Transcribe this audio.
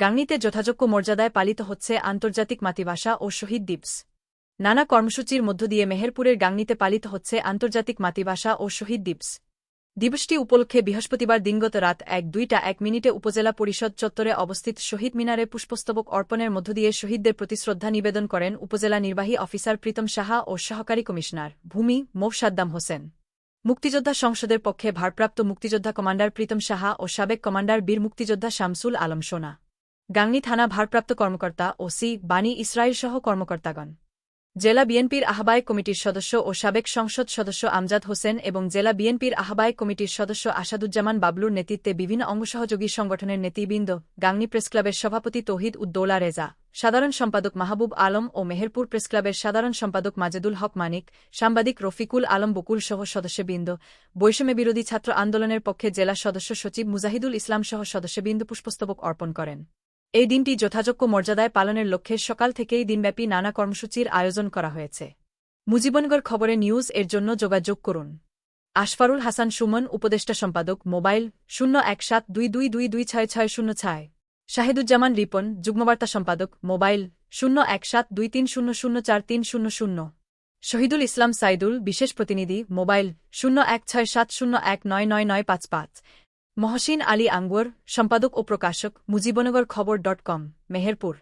গাংনীতে যথাযোগ্য মর্যাদায় পালিত হচ্ছে আন্তর্জাতিক মাতৃভাষা ও শহীদ দিবস। নানা কর্মসূচির মধ্য দিয়ে মেহেরপুরের গাংনীতে পালিত হচ্ছে আন্তর্জাতিক মাতৃভাষা ও শহীদ দিবস। দিবসটি উপলক্ষে বৃহস্পতিবার দিনগত রাত এক দুইটা এক মিনিটে উপজেলা পরিষদ চত্বরে অবস্থিত শহীদ মিনারে পুষ্পস্তবক অর্পণের মধ্য দিয়ে শহীদদের প্রতি শ্রদ্ধা নিবেদন করেন উপজেলা নির্বাহী অফিসার প্রীতম সাহা ও সহকারী কমিশনার ভূমি মৌ সাদ্দাম হোসেন। মুক্তিযোদ্ধা সংসদের পক্ষে ভারপ্রাপ্ত মুক্তিযোদ্ধা কমান্ডার প্রীতম সাহা ও সাবেক কমান্ডার বীর মুক্তিযোদ্ধা শামসুল আলম সোনা। গাংনী থানা ভারপ্রাপ্ত কর্মকর্তা ওসি বাণী ইসরায়েল সহ কর্মকর্তাগণ। জেলা বিএনপির আহ্বায়ক কমিটির সদস্য ও সাবেক সংসদ সদস্য আমজাদ হোসেন এবং জেলা বিএনপির আহ্বায়ক কমিটির সদস্য আসাদুজ্জামান বাবলুর নেতৃত্বে বিভিন্ন অঙ্গসহযোগী সংগঠনের নেতৃবৃন্দ, গাংনী প্রেসক্লাবের সভাপতি তৌহিদ উদ্দৌলা রেজা, সাধারণ সম্পাদক মাহবুব আলম ও মেহেরপুর প্রেসক্লাবের সাধারণ সম্পাদক মাজেদুল হক মানিক, সাংবাদিক রফিকুল আলম বকুল সহ সদস্যবৃন্দ, বৈষম্য বিরোধী ছাত্র আন্দোলনের পক্ষে জেলা সদস্য সচিব মুজাহিদুল ইসলাম সহ সদস্যবৃন্দ পুষ্পস্তবক অর্পণ করেন। এই দিনটি যথাযোগ্য মর্যাদায় পালনের লক্ষ্যে সকাল থেকেই দিনব্যাপী নানা কর্মসূচির আয়োজন করা হয়েছে। মুজিবনগর খবরে নিউজ এর জন্য যোগাযোগ করুন। আশফারুল হাসান সুমন, উপদেষ্টা সম্পাদক, মোবাইল শূন্য এক সাত দুই দুই দুই দুই ছয় ছয় শূন্য ছয়। শাহিদুজ্জামান রিপন, যুগ্মবার্তা সম্পাদক, মোবাইল শূন্য এক সাত দুই তিন শূন্য শূন্য চার তিন শূন্য শূন্য। শহীদুল ইসলাম সাইদুল, বিশেষ প্রতিনিধি, মোবাইল শূন্য এক ছয় সাত শূন্য এক নয় নয় নয় পাঁচ পাঁচ। মহসিন আলী আঙ্গুর সম্পাদক ও প্রকাশক মুজিবনগর খবর ডট কম মেহেরপুর।